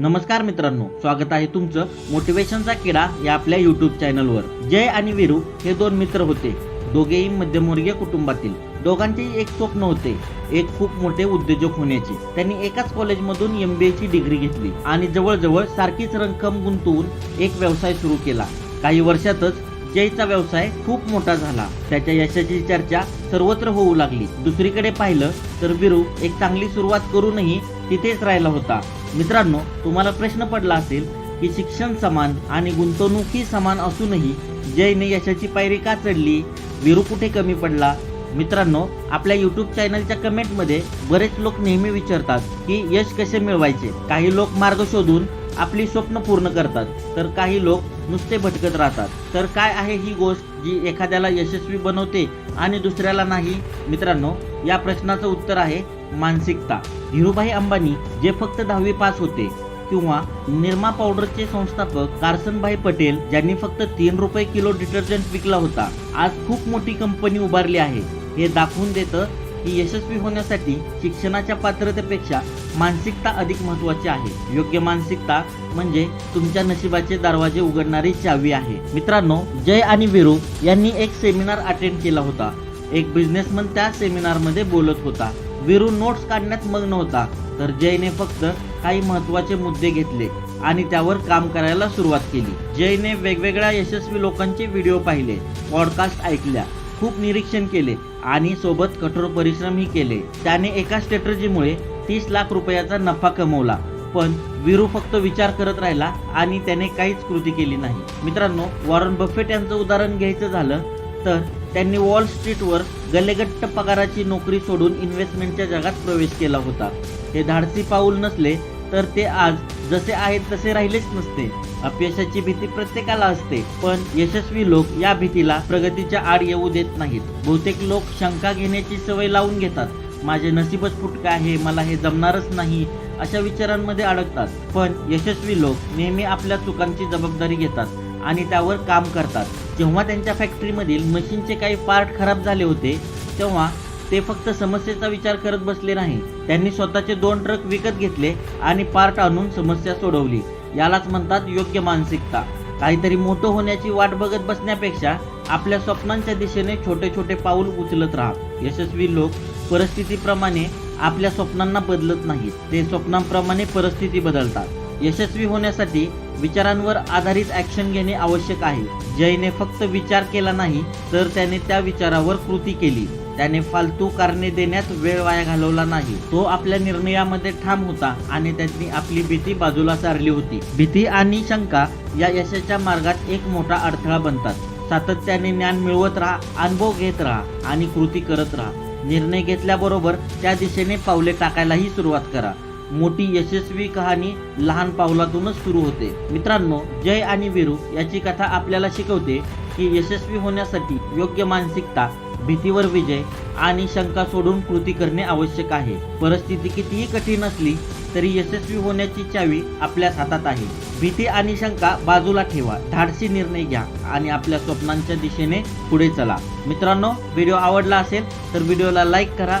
नमस्कार मित्रांनो स्वागत आहे तुमचं मोटिवेशनचा किडा या आपल्या युट्यूब चॅनलवर जय आणि वीरू हे दोन मित्र होते. दोघेही मध्यमवर्गीय कुटुंबातील. दोघांचेही एक स्वप्न होते. एक खूप मोठे उद्योजक होण्याचे. त्यांनी एकाच कॉलेजमधून एम बी ची डिग्री घेतली आणि जवळजवळ सारखीच रक्कम गुंतवून एक व्यवसाय सुरू केला. काही वर्षातच जयचा व्यवसाय खूप मोठा झाला. त्याच्या यशाची चर्चा सर्वत्र होऊ लागली. दुसरीकडे पाहिलं तर विरू एक चांगली सुरुवात करूनही तिथेच राहिला होता. मित्रांनो तुम्हाला प्रश्न पडला असेल की शिक्षण समान आणि गुंतवणूकही समान असूनही जयने यशाची पायरी का चढली? विरू कुठे कमी पडला? मित्रांनो आपल्या युट्यूब चॅनलच्या कमेंटमध्ये बरेच लोक नेहमी विचारतात की यश कसे मिळवायचे? काही लोक मार्ग शोधून आपली स्वप्न पूर्ण करतात तर काही लोक नुसते भटकत राहतात. तर काय आहे ही गोष्ट जी एखाद्याला यशस्वी बनवते आणि दुसऱ्याला नाही? मित्रांनो या प्रश्नाचं उत्तर आहे मानसिकता. धीरूभाई अंबानी जे फक्त दहावी पास होते किंवा निरमा पावडरचे संस्थापक कारसनभाई पटेल ज्यांनी फक्त तीन रुपये किलो डिटर्जंट विकला होता आज खूप मोठी कंपनी उभारली आहे. हे दाखवून देतं की यशस्वी होण्यासाठी शिक्षणाच्या पात्रतेपेक्षा मानसिकता अधिक महत्वाची आहे. योग्य मानसिकता म्हणजे तुमच्या नशिबाचे दरवाजे उघडणारी चावी आहे. मित्रांनो जय आणि विरू यांनी एक सेमिनार अटेंड केला होता. एक बिझनेसमन त्या सेमिनारमध्ये बोलत होता. विरू नोट्स काढण्यात मग्न होता. तर जयने फक्त काही महत्त्वाचे मुद्दे घेतले आणि त्यावर काम करायला सुरुवात केली. जयने वेगवेगळ्या यशस्वी लोकांचे व्हिडिओ पाहिले पॉडकास्ट ऐकल्या खूप निरीक्षण केले आणि सोबत कठोर परिश्रमही केले. त्याने एका स्ट्रॅटर्जीमुळे तीस लाख रुपयाचा नफा कमवला. पण विरू फक्त विचार करत राहिला आणि त्याने काहीच कृती केली नाही. मित्रांनो वॉरन बफेट यांचं उदाहरण घ्यायचं झालं तर त्यांनी वॉल स्ट्रीटवर गल्लेगट्ट पगाराची नोकरी सोडून इन्व्हेस्टमेंटच्या जगात प्रवेश केला होता. हे धाडसी पाऊल नसले तर ते आज जसे आहेत तसे राहिलेच नसते. अपयशाची भीती प्रत्येकाला असते पण यशस्वी लोक या भीतीला प्रगतीच्या आड येऊ देत नाहीत. बहुतेक लोक शंका घेण्याची सवय लावून घेतात. माझे नसीबच फुटका आहे मला हे जमणारच नाही अशा विचारांमध्ये अडकतात. पण यशस्वी लोक नेहमी आपल्या चुकांची जबाबदारी घेतात आणि त्यावर काम करतात. जेव्हा त्यांच्या फॅक्टरीमधील मशीनचे काही पार्ट खराब झाले होते तेव्हा ते फक्त समस्येचा विचार करत बसले नाही. त्यांनी स्वतःचे दोन ट्रक विकत घेतले आणि पार्ट आणून समस्या सोडवली. यालाच म्हणतात योग्य मानसिकता. काहीतरी मोठं होण्याची वाट बघत बसण्यापेक्षा आपल्या स्वप्नांच्या दिशेने छोटे छोटे पाऊल उचलत राहा. यशस्वी लोक परिस्थितीप्रमाणे आपल्या स्वप्नांना बदलत नाहीत. ते स्वप्नांप्रमाणे परिस्थिती बदलतात. यशस्वी होण्यासाठी विचारांवर आधारित ऍक्शन घेणे आवश्यक आहे. जयने फक्त विचार केला नाही तर त्याने त्या विचारावर कृती केली. त्याने फालतू कारणे देण्यात वेळ वाया घालवला नाही. तो आपल्या निर्णयामध्ये ठाम होता आणि त्यांनी आपली भीती बाजूला सारली होती. भीती आणि शंका या यशाच्या मार्गात एक मोठा अडथळा बनतात. सातत्याने ज्ञान मिळवत राहा अनुभव घेत राहा आणि कृती करत राहा. निर्णय घेतल्याबरोबर त्या दिशेने पावले टाकायलाही सुरुवात करा. मोठी यशस्वी कहाणी लहान पावलातूनच सुरू होते. मित्रांनो जय आणि वीरू याची कथा आपल्याला शिकवते की यशस्वी होण्यासाठी योग्य मानसिकता भीतीवर विजय आणि शंका सोडून कृती करणे आवश्यक आहे. परिस्थिती कितीही कठीण असली तरी यशस्वी होण्याची चावी आपल्याच हातात आहे. भीती आणि शंका बाजूला ठेवा धाडसी निर्णय घ्या आणि आपल्या स्वप्नांच्या दिशेने पुढे चला. मित्रांनो व्हिडिओ आवडला असेल तर व्हिडिओला लाईक करा